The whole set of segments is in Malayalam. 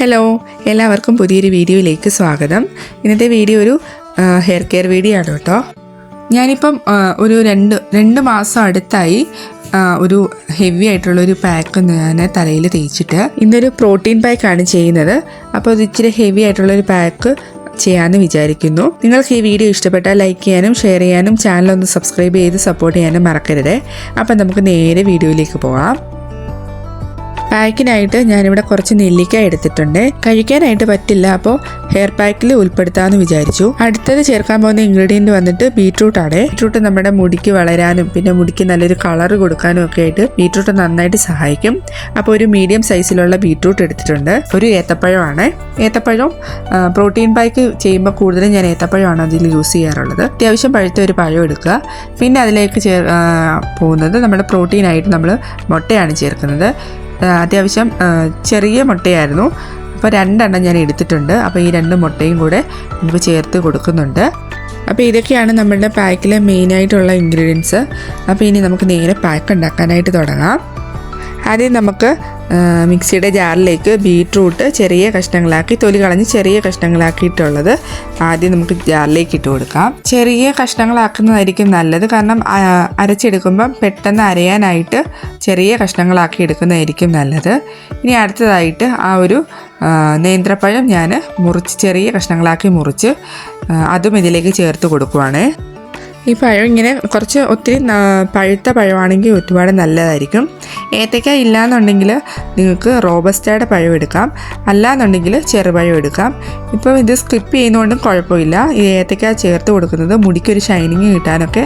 ഹലോ എല്ലാവർക്കും പുതിയൊരു വീഡിയോയിലേക്ക് സ്വാഗതം. ഇന്നത്തെ വീഡിയോ ഒരു ഹെയർ കെയർ വീഡിയോ ആണ് കേട്ടോ. ഞാനിപ്പം ഒരു രണ്ട് രണ്ട് മാസം അടുത്തായി ഒരു ഹെവി ആയിട്ടുള്ള ഒരു പാക്ക് ഞാൻ തലയിൽ തേച്ചിട്ട് ഇന്നൊരു പ്രോട്ടീൻ പാക്കാണ് ചെയ്യുന്നത്. അപ്പോൾ അത് ഇച്ചിരി ഹെവി ആയിട്ടുള്ള ഒരു പാക്ക് ചെയ്യാമെന്ന് വിചാരിക്കുന്നു. നിങ്ങൾക്ക് ഈ വീഡിയോ ഇഷ്ടപ്പെട്ടാൽ ലൈക്ക് ചെയ്യാനും ഷെയർ ചെയ്യാനും ചാനൽ ഒന്ന് സബ്സ്ക്രൈബ് ചെയ്ത് സപ്പോർട്ട് ചെയ്യാനും മറക്കരുത്. അപ്പം നമുക്ക് നേരെ വീഡിയോയിലേക്ക് പോകാം പാക്കിനായിട്ട് ഞാനിവിടെ കുറച്ച് നെല്ലിക്ക എടുത്തിട്ടുണ്ട്. കഴിക്കാനായിട്ട് പറ്റില്ല അപ്പോൾ ഹെയർ പാക്കിൽ ഉൾപ്പെടുത്താമെന്ന് വിചാരിച്ചു. അടുത്തത് ചേർക്കാൻ പോകുന്ന ഇൻഗ്രീഡിയന്റ് വന്നിട്ട് ബീട്രൂട്ട് ആണ്. ബീട്രൂട്ട് നമ്മുടെ മുടിക്ക് വളരാനും പിന്നെ മുടിക്ക് നല്ലൊരു കളർ കൊടുക്കാനും ഒക്കെ ആയിട്ട് ബീട്രൂട്ട് നന്നായിട്ട് സഹായിക്കും. അപ്പോൾ ഒരു മീഡിയം സൈസിലുള്ള ബീട്രൂട്ട് എടുത്തിട്ടുണ്ട്. ഒരു ഏത്തപ്പഴമാണ്. ഏത്തപ്പഴം പ്രോട്ടീൻ പാക്ക് ചെയ്യുമ്പോൾ കൂടുതലും ഞാൻ ഏത്തപ്പഴമാണ് അതിൽ യൂസ് ചെയ്യാറുള്ളത്. അത്യാവശ്യം പഴുത്ത ഒരു പഴം എടുക്കുക. പിന്നെ അതിലേക്ക് ചേർ പോകുന്നത് നമ്മുടെ പ്രോട്ടീനായിട്ട് നമ്മൾ മുട്ടയാണ് ചേർക്കുന്നത്. അത്യാവശ്യം ചെറിയ മുട്ടയായിരുന്നു. അപ്പോൾ രണ്ടെണ്ണം ഞാൻ എടുത്തിട്ടുണ്ട്. അപ്പോൾ ഈ രണ്ട് മുട്ടയും കൂടെ നമുക്ക് ചേർത്ത് കൊടുക്കുന്നുണ്ട്. അപ്പോൾ ഇതൊക്കെയാണ് നമ്മളുടെ പാക്കിലെ മെയിനായിട്ടുള്ള ഇൻഗ്രീഡിയൻസ് അപ്പോൾ ഇനി നമുക്ക് നേരെ പാക്ക് ഉണ്ടാക്കാനായിട്ട് തുടങ്ങാം. ആദ്യം നമുക്ക് മിക്സിയുടെ ജാറിലേക്ക് ബീട്രൂട്ട് ചെറിയ കഷ്ണങ്ങളാക്കി തൊലി കളഞ്ഞ് ചെറിയ കഷ്ണങ്ങളാക്കിയിട്ടുള്ളത് ആദ്യം നമുക്ക് ജാറിലേക്ക് ഇട്ട് കൊടുക്കാം. ചെറിയ കഷ്ണങ്ങളാക്കുന്നതായിരിക്കും നല്ലത്. കാരണം അരച്ചെടുക്കുമ്പം പെട്ടെന്ന് അരയാനായിട്ട് ചെറിയ കഷ്ണങ്ങളാക്കി എടുക്കുന്നതായിരിക്കും നല്ലത്. ഇനി അടുത്തതായിട്ട് ആ ഒരു നേന്ത്രപ്പഴം ഞാൻ മുറിച്ച് ചെറിയ കഷ്ണങ്ങളാക്കി മുറിച്ച് അതും ഇതിലേക്ക് ചേർത്ത് കൊടുക്കുവാണേ. ഈ പഴം ഇങ്ങനെ കുറച്ച് ഒത്തിരി പഴുത്ത പഴമാണെങ്കിൽ ഒരുപാട് നല്ലതായിരിക്കും. ഏത്തക്ക ഇല്ലാന്നുണ്ടെങ്കിൽ നിങ്ങൾക്ക് റോബസ്റ്റയുടെ പഴം എടുക്കാം. അല്ലാന്നുണ്ടെങ്കിൽ ചെറുപഴം എടുക്കാം. ഇപ്പം ഇത് സ്കിപ്പ് ചെയ്യുന്നതുകൊണ്ടും കുഴപ്പമില്ല. ഈ ഏത്തയ്ക്ക ചേർത്ത് കൊടുക്കുന്നത് മുടിക്കൊരു ഷൈനിങ് കിട്ടാനൊക്കെ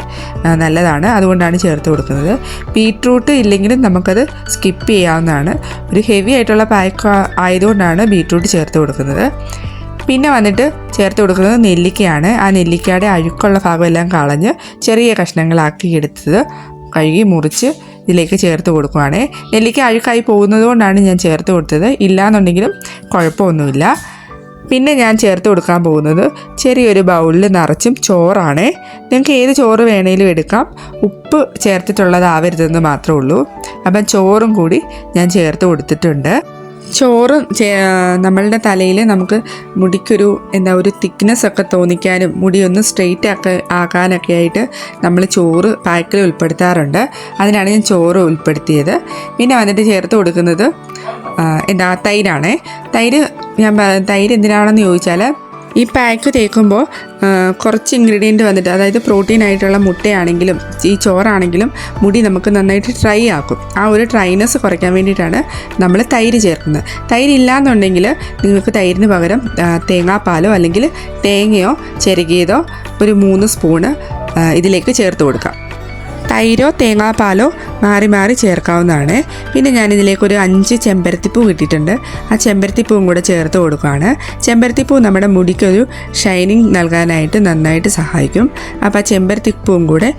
നല്ലതാണ്. അതുകൊണ്ടാണ് ചേർത്ത് കൊടുക്കുന്നത്. ബീട്രൂട്ട് ഇല്ലെങ്കിലും നമുക്കത് സ്കിപ്പ് ചെയ്യാവുന്നതാണ്. ഒരു ഹെവി ആയിട്ടുള്ള പാക്ക് ആയതുകൊണ്ടാണ് ബീട്രൂട്ട് ചേർത്ത് കൊടുക്കുന്നത്. പിന്നെ വന്നിട്ട് ചേർത്ത് കൊടുക്കുന്നത് നെല്ലിക്കയാണ്. ആ നെല്ലിക്കയുടെ അഴുക്കുള്ള ഭാഗമെല്ലാം കളഞ്ഞ് ചെറിയ കഷ്ണങ്ങളാക്കി എടുത്തത് കഴുകി മുറിച്ച് ഇതിലേക്ക് ചേർത്ത് കൊടുക്കുവാണ്. നെല്ലിക്ക അഴുക്കായി പോകുന്നത് കൊണ്ടാണ് ഞാൻ ചേർത്ത് കൊടുത്തത്. ഇല്ലാന്നുണ്ടെങ്കിലും കുഴപ്പമൊന്നുമില്ല. പിന്നെ ഞാൻ ചേർത്ത് കൊടുക്കാൻ പോകുന്നത് ചെറിയൊരു ബൗളിൽ നിറച്ചും ചോറാണ്. നിങ്ങൾക്ക് ഏത് ചോറ് വേണേലും എടുക്കാം. ഉപ്പ് ചേർത്തിട്ടുള്ളതാവരുതെന്ന് മാത്രമേ ഉള്ളൂ. അപ്പം ചോറും കൂടി ഞാൻ ചേർത്ത് കൊടുത്തിട്ടുണ്ട്. ചോറ് നമ്മളുടെ തലയിൽ നമുക്ക് മുടിക്കൊരു എന്താ ഒരു തിക്നെസ് ഒക്കെ തോന്നിക്കാനും മുടി ഒന്ന് സ്ട്രെയിറ്റ് ആക്ക ആക്കാനൊക്കെ ആയിട്ട് നമ്മൾ ചോറ് പാക്കിൽ ഉൾപ്പെടുത്താറുണ്ട്. അതിനാണ് ഞാൻ ചോറ് ഉൾപ്പെടുത്തിയത്. പിന്നെ വന്നിട്ട് ചേർത്ത് കൊടുക്കുന്നത് എന്താ തൈരാണേ. തൈര് ഞാൻ തൈര് എന്തിനാണെന്ന് ചോദിച്ചാൽ ഈ പാക്ക് തേക്കുമ്പോൾ കുറച്ച് ഇൻഗ്രീഡിയന്റ് വന്നിട്ട് അതായത് പ്രോട്ടീൻ ആയിട്ടുള്ള മുട്ടയാണെങ്കിലും ഈ ചോറാണെങ്കിലും മുടി നമുക്ക് നന്നായിട്ട് ഡ്രൈ ആക്കും. ആ ഒരു ഡ്രൈനെസ് കുറയ്ക്കാൻ വേണ്ടിയിട്ടാണ് നമ്മൾ തൈര് ചേർക്കുന്നത്. തൈര് ഇല്ലാന്നുണ്ടെങ്കിൽ നിങ്ങൾക്ക് തൈരിന് പകരം തേങ്ങാപ്പാലോ അല്ലെങ്കിൽ തേങ്ങയോ ചെറുകിയതോ ഒരു മൂന്ന് സ്പൂണ് ഇതിലേക്ക് ചേർത്ത് കൊടുക്കാം. തൈരോ തേങ്ങാപ്പാലോ മാറി മാറി ചേർക്കാവുന്നതാണ്. പിന്നെ ഞാനിതിലേക്ക് ഒരു അഞ്ച് ചെമ്പരത്തിപ്പൂ കിട്ടിയിട്ടുണ്ട്. ആ ചെമ്പരത്തിപ്പൂവും കൂടെ ചേർത്ത് കൊടുക്കുകയാണ്. ചെമ്പരത്തിപ്പൂ നമ്മുടെ മുടിക്കൊരു ഷൈനിങ് നൽകാനായിട്ട് നന്നായിട്ട് സഹായിക്കും. അപ്പോൾ ആ ചെമ്പരത്തിപ്പൂവും കൂടെ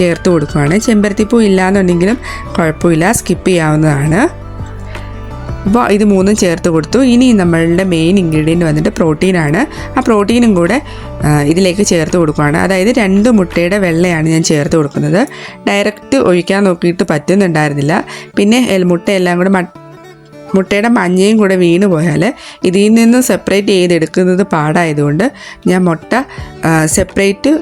ചേർത്ത് കൊടുക്കുകയാണ്. ചെമ്പരത്തിപ്പൂ ഇല്ലാന്നുണ്ടെങ്കിലും കുഴപ്പമില്ല സ്കിപ്പ് ചെയ്യാവുന്നതാണ്. അപ്പോൾ ഇത് മൂന്നും ചേർത്ത് കൊടുത്തു. ഇനി നമ്മളുടെ മെയിൻ ഇൻഗ്രീഡിയന്റ് വന്നിട്ട് പ്രോട്ടീനാണ് ആ പ്രോട്ടീനും കൂടെ ഇതിലേക്ക് ചേർത്ത് കൊടുക്കുകയാണ് അതായത് രണ്ട് മുട്ടയുടെ വെള്ളയാണ് ഞാൻ ചേർത്ത് കൊടുക്കുന്നത്. ഡയറക്റ്റ് ഒഴിക്കാൻ നോക്കിയിട്ട് പറ്റുന്നുണ്ടായിരുന്നില്ല. പിന്നെ മുട്ടയെല്ലാം കൂടെ മുട്ടയുടെ മഞ്ഞയും കൂടെ വീണ് പോയാൽ ഇതിൽ നിന്ന് സെപ്പറേറ്റ് ചെയ്തെടുക്കുന്നത് പാടായതുകൊണ്ട് ഞാൻ മുട്ട സെപ്പറേറ്റ്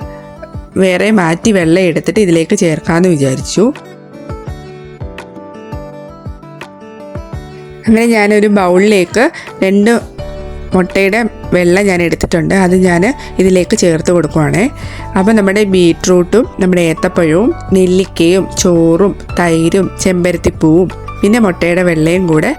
വേറെ മാറ്റി വെള്ളം എടുത്തിട്ട് ഇതിലേക്ക് ചേർക്കാമെന്ന് വിചാരിച്ചു. അങ്ങനെ ഞാനൊരു ബൗളിലേക്ക് രണ്ട് മുട്ടയുടെ വെള്ളം ഞാൻ എടുത്തിട്ടുണ്ട്. അത് ഞാൻ ഇതിലേക്ക് ചേർത്ത് കൊടുക്കുവാണേ. അപ്പോൾ നമ്മുടെ ബീട്രൂട്ടും നമ്മുടെ ഏത്തപ്പഴവും നെല്ലിക്കയും ചോറും തൈരും ചെമ്പരത്തിപ്പൂവും പിന്നെ മുട്ടയുടെ വെള്ളയും കൂടെ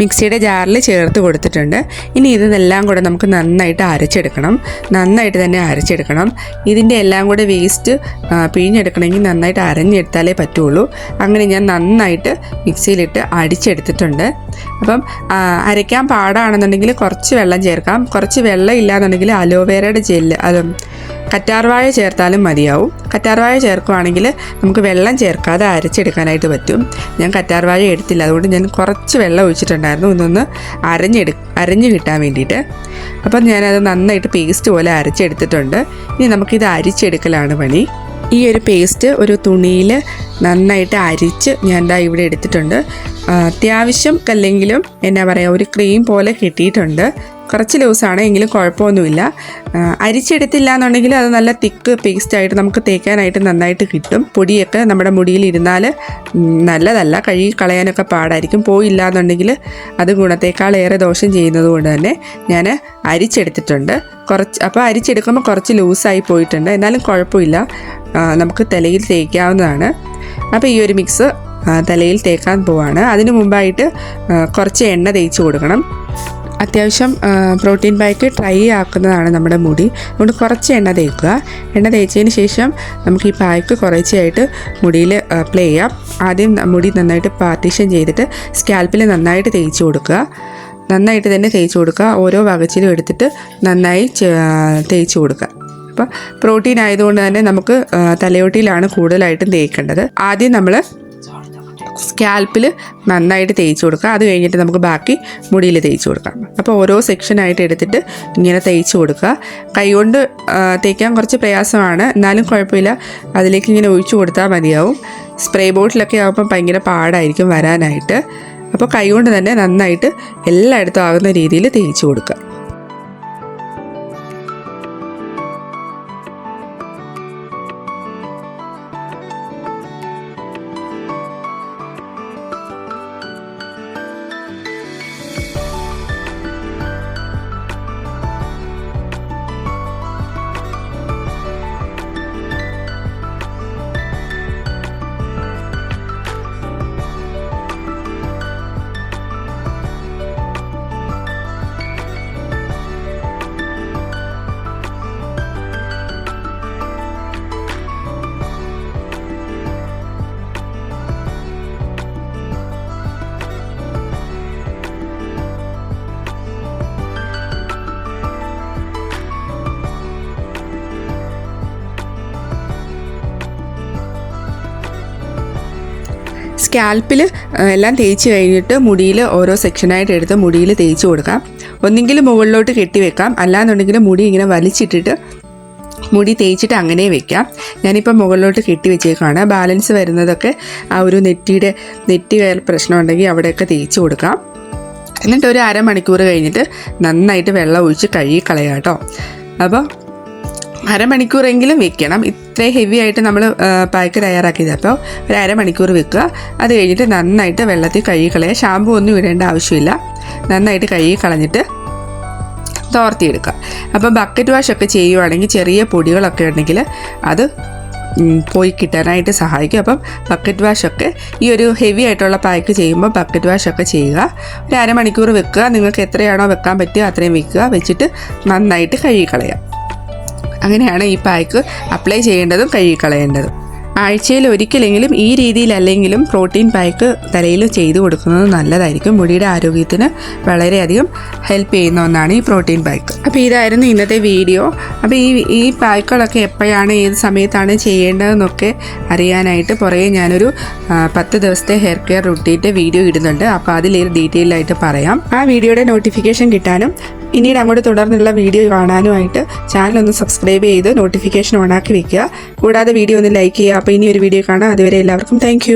മിക്സിയുടെ ജാറിൽ ചേർത്ത് കൊടുത്തിട്ടുണ്ട്. ഇനി ഇതെല്ലാം കൂടെ നമുക്ക് നന്നായിട്ട് അരച്ചെടുക്കണം. നന്നായിട്ട് തന്നെ അരച്ചെടുക്കണം. ഇതിന്റെ എല്ലാം കൂടെ വേസ്റ്റ് പിഴിഞ്ഞെടുക്കണമെങ്കിൽ നന്നായിട്ട് അരഞ്ഞെടുത്താലേ പറ്റുള്ളൂ. അങ്ങനെ ഞാൻ നന്നായിട്ട് മിക്സിയിലിട്ട് അടിച്ചെടുത്തിട്ടുണ്ട്. അപ്പം അരയ്ക്കാൻ പാടാണെന്നുണ്ടെങ്കിൽ കുറച്ച് വെള്ളം ചേർക്കാം. കുറച്ച് വെള്ളം ഇല്ലാന്നുണ്ടെങ്കിൽ അലോവേരയുടെ ജെല്ല് അത് കറ്റാർവാഴ ചേർത്താലും മതിയാവും. കറ്റാർവാഴ ചേർക്കുവാണെങ്കിൽ നമുക്ക് വെള്ളം ചേർക്കാതെ അരച്ചെടുക്കാനായിട്ട് പറ്റും. ഞാൻ കറ്റാർവാഴ എടുത്തില്ല. അതുകൊണ്ട് ഞാൻ കുറച്ച് വെള്ളം ഒഴിച്ചിട്ടുണ്ടായിരുന്നു. ഇതൊന്ന് അരഞ്ഞെടു അരഞ്ഞു കിട്ടാൻ വേണ്ടിയിട്ട്. അപ്പം ഞാനത് നന്നായിട്ട് പേസ്റ്റ് പോലെ അരച്ചെടുത്തിട്ടുണ്ട്. ഇനി നമുക്കിത് അരിച്ചെടുക്കലാണ് പണി. ഈ ഒരു പേസ്റ്റ് ഒരു തുണിയിൽ നന്നായിട്ട് അരിച്ച് ഞാൻ ദാ ഇവിടെ എടുത്തിട്ടുണ്ട്. അത്യാവശ്യം അല്ലെങ്കിലും എന്നാ പറയുക ഒരു ക്രീം പോലെ കിട്ടിയിട്ടുണ്ട്. കുറച്ച് ലൂസാണ് എങ്കിലും കുഴപ്പമൊന്നുമില്ല. അരിച്ചെടുത്തില്ല എന്നുണ്ടെങ്കിൽ അത് നല്ല തിക്ക് പേസ്റ്റായിട്ട് നമുക്ക് തേക്കാനായിട്ട് നന്നായിട്ട് കിട്ടും. പൊടിയൊക്കെ നമ്മുടെ മുടിയിൽ ഇരുന്നാൽ നല്ലതല്ല. കഴുകി കളയാനൊക്കെ പാടായിരിക്കും. പോയില്ല എന്നുണ്ടെങ്കിൽ അത് ഗുണത്തേക്കാളേറെ ദോഷം ചെയ്യുന്നത് കൊണ്ട് തന്നെ ഞാൻ അരിച്ചെടുത്തിട്ടുണ്ട്. കുറച്ച് അപ്പോൾ അരിച്ചെടുക്കുമ്പോൾ കുറച്ച് ലൂസായി പോയിട്ടുണ്ട്. എന്നാലും കുഴപ്പമില്ല. നമുക്ക് തലയിൽ തേക്കാവുന്നതാണ്. അപ്പോൾ ഈ ഒരു മിക്സ് തലയിൽ തേക്കാൻ പോവാണ്. അതിനു മുമ്പായിട്ട് കുറച്ച് എണ്ണ തേച്ച് കൊടുക്കണം. അത്യാവശ്യം പ്രോട്ടീൻ പാക്ക് ട്രൈ ആക്കുന്നതാണ് നമ്മുടെ മുടി. അതുകൊണ്ട് കുറച്ച് എണ്ണ തേക്കുക. എണ്ണ തേച്ചതിന് ശേഷം നമുക്ക് ഈ പാക്ക് കുറച്ചായിട്ട് മുടിയിൽ അപ്ലൈ ചെയ്യാം. ആദ്യം മുടി നന്നായിട്ട് പാർട്ടീഷൻ ചെയ്തിട്ട് സ്കാൽപ്പിൽ നന്നായിട്ട് തേച്ച് കൊടുക്കുക. നന്നായിട്ട് തന്നെ തേച്ച് കൊടുക്കുക. ഓരോ വകച്ചിലും എടുത്തിട്ട് നന്നായി തേച്ച് കൊടുക്കുക. അപ്പോൾ പ്രോട്ടീൻ ആയതുകൊണ്ട് തന്നെ നമുക്ക് തലയോട്ടിയിലാണ് കൂടുതലായിട്ടും തേക്കേണ്ടത്. ആദ്യം നമ്മൾ സ്കാൽപ്പിൽ നന്നായിട്ട് തേച്ച് കൊടുക്കുക. അത് കഴിഞ്ഞിട്ട് നമുക്ക് ബാക്കി മുടിയിൽ തേച്ച് കൊടുക്കാം. അപ്പോൾ ഓരോ സെക്ഷനായിട്ട് എടുത്തിട്ട് ഇങ്ങനെ തേച്ച് കൊടുക്കുക. കൈകൊണ്ട് തേക്കാൻ കുറച്ച് പ്രയാസമാണ്. എന്നാലും കുഴപ്പമില്ല. അതിലേക്ക് ഇങ്ങനെ ഒഴിച്ചു കൊടുത്താൽ മതിയാവും. സ്പ്രേ ബോട്ടിലൊക്കെ ആകുമ്പോൾ ഭയങ്കര പാടായിരിക്കും വരാനായിട്ട്. അപ്പോൾ കൈകൊണ്ട് തന്നെ നന്നായിട്ട് എല്ലായിടത്തും ആകുന്ന രീതിയിൽ തേച്ച് കൊടുക്കുക. സ്കാൽപ്പിൽ എല്ലാം തേച്ച് കഴിഞ്ഞിട്ട് മുടിയിൽ ഓരോ സെക്ഷനായിട്ട് എടുത്ത് മുടിയിൽ തേച്ച് കൊടുക്കാം. ഒന്നെങ്കിൽ മുകളിലോട്ട് കെട്ടി വെക്കാം. അല്ലാന്നുണ്ടെങ്കിൽ മുടി ഇങ്ങനെ വലിച്ചിട്ടിട്ട് മുടി തേച്ചിട്ട് അങ്ങനെ വെക്കാം. ഞാനിപ്പോൾ മുകളിലോട്ട് കെട്ടി വെച്ചേക്കാണ്. ബാലൻസ് വരുന്നതൊക്കെ ആ ഒരു നെറ്റിയുടെ നെറ്റി കയർ പ്രശ്നം ഉണ്ടെങ്കിൽ അവിടെയൊക്കെ തേച്ച് കൊടുക്കാം. എന്നിട്ട് ഒരു അരമണിക്കൂർ കഴിഞ്ഞിട്ട് നന്നായിട്ട് വെള്ളം ഒഴിച്ച് കഴുകി കളയാം കേട്ടോ. അപ്പോൾ അരമണിക്കൂറെങ്കിലും വെക്കണം. ഇത്രയും ഹെവി ആയിട്ട് നമ്മൾ പാക്ക് തയ്യാറാക്കിയത്. അപ്പോൾ ഒരു അരമണിക്കൂർ വെക്കുക. അത് കഴിഞ്ഞിട്ട് നന്നായിട്ട് വെള്ളത്തിൽ കഴുകി കളയുക. ഷാമ്പു ഒന്നും ഇടേണ്ട ആവശ്യമില്ല. നന്നായിട്ട് കഴുകി കളഞ്ഞിട്ട് തോർത്തിയെടുക്കുക. അപ്പോൾ ബക്കറ്റ് വാഷ് ഒക്കെ ചെയ്യുവാണെങ്കിൽ ചെറിയ പൊടികളൊക്കെ ഉണ്ടെങ്കിൽ അത് പോയി കിട്ടാനായിട്ട് സഹായിക്കും. അപ്പം ബക്കറ്റ് വാഷൊക്കെ ഈ ഒരു ഹെവി ആയിട്ടുള്ള പാക്ക് ചെയ്യുമ്പോൾ ബക്കറ്റ് വാഷൊക്കെ ചെയ്യുക. ഒരു അരമണിക്കൂർ വെക്കുക. നിങ്ങൾക്ക് എത്രയാണോ വെക്കാൻ പറ്റുക അത്രയും വെക്കുക. വെച്ചിട്ട് നന്നായിട്ട് കഴുകി അങ്ങനെയാണ് ഈ പായ്ക്ക് അപ്ലൈ ചെയ്യേണ്ടതും കഴുകിക്കളയേണ്ടതും. ആഴ്ചയിൽ ഒരിക്കലെങ്കിലും ഈ രീതിയിലല്ലെങ്കിലും പ്രോട്ടീൻ പായ്ക്ക് തലയിൽ ചെയ്തു കൊടുക്കുന്നത് നല്ലതായിരിക്കും. മുടിയുടെ ആരോഗ്യത്തിന് വളരെയധികം ഹെൽപ്പ് ചെയ്യുന്ന ഒന്നാണ് ഈ പ്രോട്ടീൻ പായ്ക്ക് അപ്പോൾ ഇതായിരുന്നു ഇന്നത്തെ വീഡിയോ അപ്പോൾ ഈ ഈ പായ്ക്കുകളൊക്കെ എപ്പോഴാണ് ഏത് സമയത്താണ് ചെയ്യേണ്ടതെന്നൊക്കെ അറിയാനായിട്ട് പുറകെ ഞാനൊരു പത്ത് ദിവസത്തെ ഹെയർ കെയർ റുട്ടീന്റെ വീഡിയോ ഇടുന്നുണ്ട്. അപ്പോൾ അതിൽ ഡീറ്റെയിൽ ആയിട്ട് പറയാം. ആ വീഡിയോയുടെ നോട്ടിഫിക്കേഷൻ കിട്ടാനും പിന്നീട് അങ്ങോട്ട് തുടർന്നുള്ള വീഡിയോ കാണാനുമായിട്ട് ചാനൽ ഒന്ന് സബ്സ്ക്രൈബ് ചെയ്ത് നോട്ടിഫിക്കേഷൻ ഓണാക്കി വെക്കുക. കൂടാതെ വീഡിയോ ഒന്ന് ലൈക്ക് ചെയ്യുക. അപ്പോൾ ഇനി ഒരു വീഡിയോ കാണാം. അതുവരെ എല്ലാവർക്കും താങ്ക്